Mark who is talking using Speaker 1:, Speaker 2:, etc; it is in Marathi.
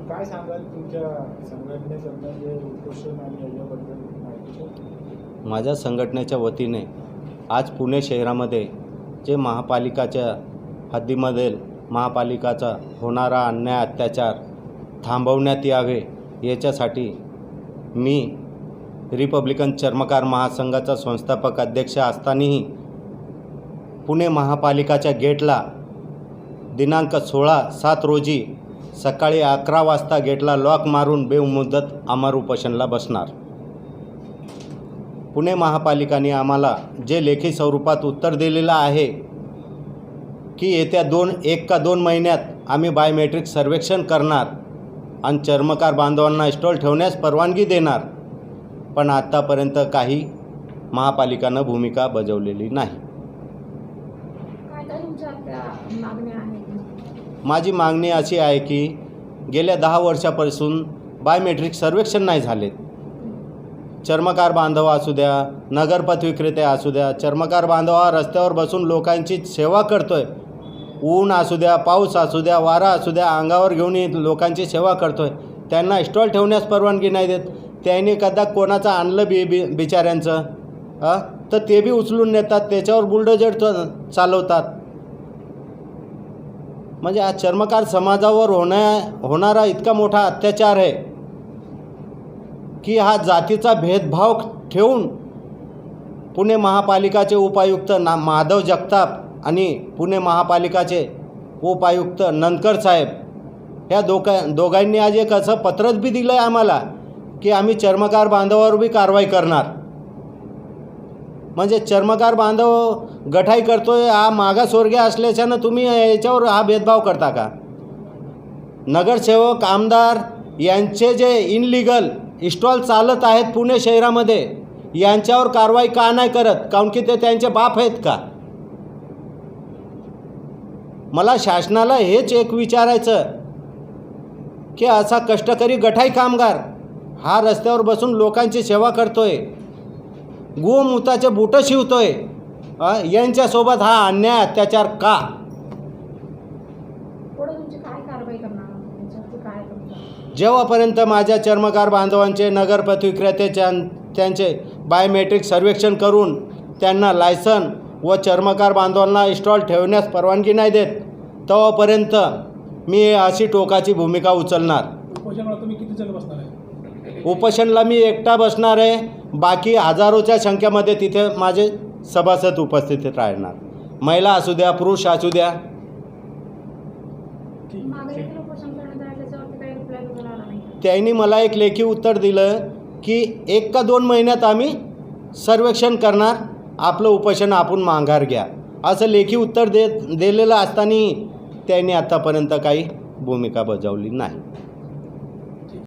Speaker 1: तर काय सांगाल तुमच्या संघटनेकडनं जे उपोषण आणि याच्याबद्दल माहिती
Speaker 2: माझ्या संघटनेच्या वतीने आज पुणे शहरामध्ये जे महापालिकाच्या हद्दीमधील महापालिकाचा होणारा अन्याय अत्याचार थांबवण्यात यावे याच्यासाठी मी रिपब्लिकन चर्मकार महासंघाचा संस्थापक अध्यक्ष असतानाही पुणे महापालिकाच्या गेटला दिनांक सोळा सात रोजी सकाळी अकरा वाजता गेटला लॉक मारून बेमुदत अमर उपोषणला बसणार. पुणे महापालिकाने आम्हाला जे लेखी स्वरूपात उत्तर दिलेलं आहे की येत्या दोन एक का दोन महिन्यात आम्ही बायोमेट्रिक सर्वेक्षण करणार आणि चर्मकार बांधवांना स्टॉल ठेवण्यास परवानगी देणार. पण आत्तापर्यंत काही महापालिकानं भूमिका बजावलेली नाही. माझी मागणी अशी आहे की गेल्या दहा वर्षापासून बायोमेट्रिक सर्वेक्षण नाही झालेत. चर्मकार बांधव असू द्या नगरपथ विक्रेते असू द्या चर्मकार बांधव हा रस्त्यावर बसून लोकांची सेवा करतो आहे ऊन असू द्या पाऊस असू द्या वारा असू द्या अंगावर घेऊन लोकांची सेवा करतो आहे त्यांना स्टॉल ठेवण्यास परवानगी नाही देत. त्यांनी कदा कोणाचं आणलं बी बी बिचाऱ्यांचं? तर ते बी उचलून नेतात त्याच्यावर बुलडोजर चालवतात. म्हणजे हा चर्मकार समाजावर होण्या होणारा इतका मोठा अत्याचार आहे की हा जातीचा भेदभाव ठेवून पुणे महापालिकाचे उपायुक्त ना माधव जगताप आणि पुणे महापालिकाचे उपायुक्त नंदकर साहेब ह्या दोघा दोघांनी आज एक असं पत्रच बी दिलं आहे आम्हाला की आम्ही चर्मकार बांधवावर बी कारवाई करणार. म्हणजे चर्मकार बांधव गठाई करतोय हा मागासवर्गीय असल्याच्यानं तुम्ही याच्यावर हा भेदभाव करता का? नगरसेवक आमदार यांचे जे इनलिगल इस्टॉल चालत आहेत पुणे शहरामध्ये यांच्यावर कारवाई का नाही करत? काऊन की ते त्यांचे बाप आहेत का? मला शासनाला हेच एक विचारायचं की असा कष्टकरी गठाई कामगार हा रस्त्यावर बसून लोकांची सेवा करतोय गोमूताचे बुटं शिवतोय. यांच्यासोबत हा अन्याय अत्याचार का?
Speaker 3: पुढे तुमची काय कारवाई करणार? आहात? त्याच्यावरती काय तुमचं
Speaker 2: जेव्हापर्यंत माझ्या चर्मकार बांधवांचे नगरपथ विक्रेत्याच्या त्यांचे बायोमेट्रिक सर्वेक्षण करून त्यांना लायसन व चर्मकार बांधवांना स्टॉल ठेवण्यास परवानगी नाही देत तेव्हापर्यंत मी अशी टोकाची भूमिका उचलणार.
Speaker 1: उपोषणाला तुम्ही किती जण बसणार आहे?
Speaker 2: उपोषणला मी एकटा बसणार आहे. बाकी हजारोच्या संख्येमध्ये तिथे माझे सभासद उपस्थित राहणार. महिला असू द्या पुरुष असू द्या. त्यांनी मला एक लेखी उत्तर दिलं की एक का दोन महिन्यात आम्ही सर्वेक्षण करणार आपलं उपोषण आपण माघार घ्या. असं लेखी उत्तर दे दिलेलं असताना त्यांनी आत्तापर्यंत काही भूमिका बजावली नाही.